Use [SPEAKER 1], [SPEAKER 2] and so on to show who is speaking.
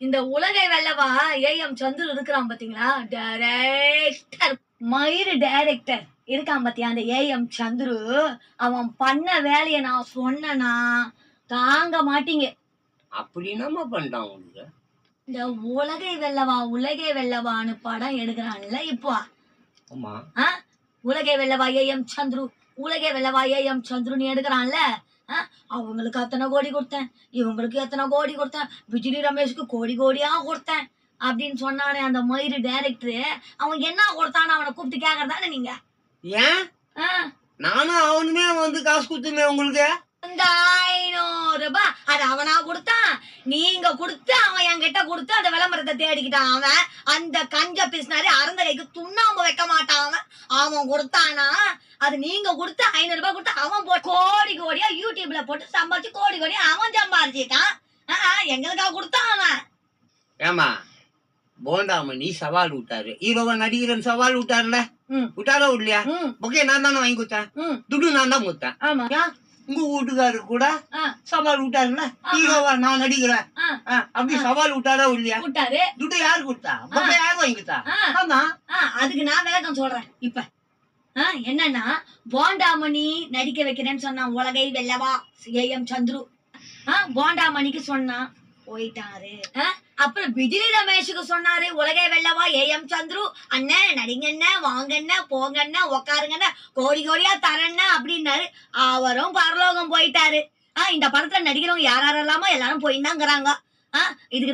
[SPEAKER 1] இந்த உலகை வெல்லவா ஏஎம் சந்துரு இருக்கிறான் பாத்தீங்களா? டைரக்டர் மயிறு டைரக்டர் இருக்கான் பாத்தியா அந்த ஏஎம் சந்துரு? அவன் பண்ண வேலையை நான் சொன்னனா? தாங்க மாட்டீங்க.
[SPEAKER 2] அப்படி என்னம்மா பண்ணிட்டான் உங்களுக்கு
[SPEAKER 1] இந்த உலகை வெல்லவா உலகை வெல்லவான்னு படம் எடுக்கிறான்ல இப்போ.
[SPEAKER 2] ஆமா.
[SPEAKER 1] ஆ? உலகை வெல்லவா ஏஎம் சந்துரு? உலகை வெல்லவா ஏஎம் சந்துருன்னு எடுக்கிறான்ல? அவங்களுக்கு அத்தனை கோடி கொடுத்தேன். இவங்களுக்கு எத்தனை கோடி கொடுத்தேன்? விஜய் ரமேஷ்க்கு கோடி கோடியா கொடுத்தேன். அப்படின்னு சொன்னானே அந்த மயிறு டைரக்டர் அவன் என்ன கொடுத்தான்னு அவனை கூப்பிட்டு கேக்குறதானே நீங்க?
[SPEAKER 2] ஏன்? நானும் அவனுமே வந்து காசு கொடுத்துமே உங்களுக்கு.
[SPEAKER 1] இந்த ஐநூறு ரூபாய் அது அவனா கொடுத்தான். நீங்க கொடுத்து அவன் என்கிட்ட கொடுத்து அந்த விளம்பரத்தை தேடிக்கிட்டான் அவன். அந்த கஞ்ச பிசினாரி அறந்த கைக்கு துண்ணாம்பு வைக்க மாட்டான் அவன். அவன் கொடுத்தானா? அது நீங்க கொடுத்து ஐநூறு ரூபாய் கொடுத்து அவன் போ கோடி கோடியா யூடியூப்ல போட்டு சம்பாதிச்சு கோடி கோடியா அவன் சம்பாதிச்சிட்டான் ஆ, ஆ, எங்களுக்கா கொடுத்தான் அவன்.
[SPEAKER 2] ஏமா போண்டாமணி சவால் விட்டாரு. ஹீரோவா நடிகரன் சவால் விட்டாருல. விட்டாரோ இல்லையா? ஓகே நான் தானே வாங்கி கொடுத்தேன்.
[SPEAKER 1] ம்,
[SPEAKER 2] துட்டு நான் தான் கொடுத்தேன்.
[SPEAKER 1] ஆமா.
[SPEAKER 2] உங்க வீட்டுக்காரு கூட சவால் விட்டாருல. ஹீரோவா நான் நடிக்கிறேன் அப்படி சவால் விட்டாரோ இல்லையா?
[SPEAKER 1] விட்டாரு.
[SPEAKER 2] துட்டு யாரு கொடுத்தா? யார் வாங்கி கொடுத்தா? ஆமா.
[SPEAKER 1] அதுக்கு நான் விளக்கம் சொல்றேன். இப்ப என்னன்னா போண்டாமணி நடிக்க வைக்கிறேன்னு சொன்னான் உலகை வெல்லவா? ஏஎம் சந்துரு. ஆ, போண்டாமணிக்கு சொன்னான் போயிட்டாரு. அப்புறம் விஜய் ரமேஷுக்கு சொன்னாரு உலகை வெல்லவா? ஏஎம் சந்துரு அண்ணன் நடிங்கண்ண வாங்கண்ண போங்கண்ண உக்காருங்கண்ண கோடி கோடியா தரண்ண அப்படின்னாரு. அவரும் பரலோகம் போயிட்டாரு. ஆஹ் இந்த படத்துல நடிக்கிறவங்க யார் யாரெல்லாமோ எல்லாரும் போயிருந்தாங்கிறாங்க. ஆஹ் இதுக்கு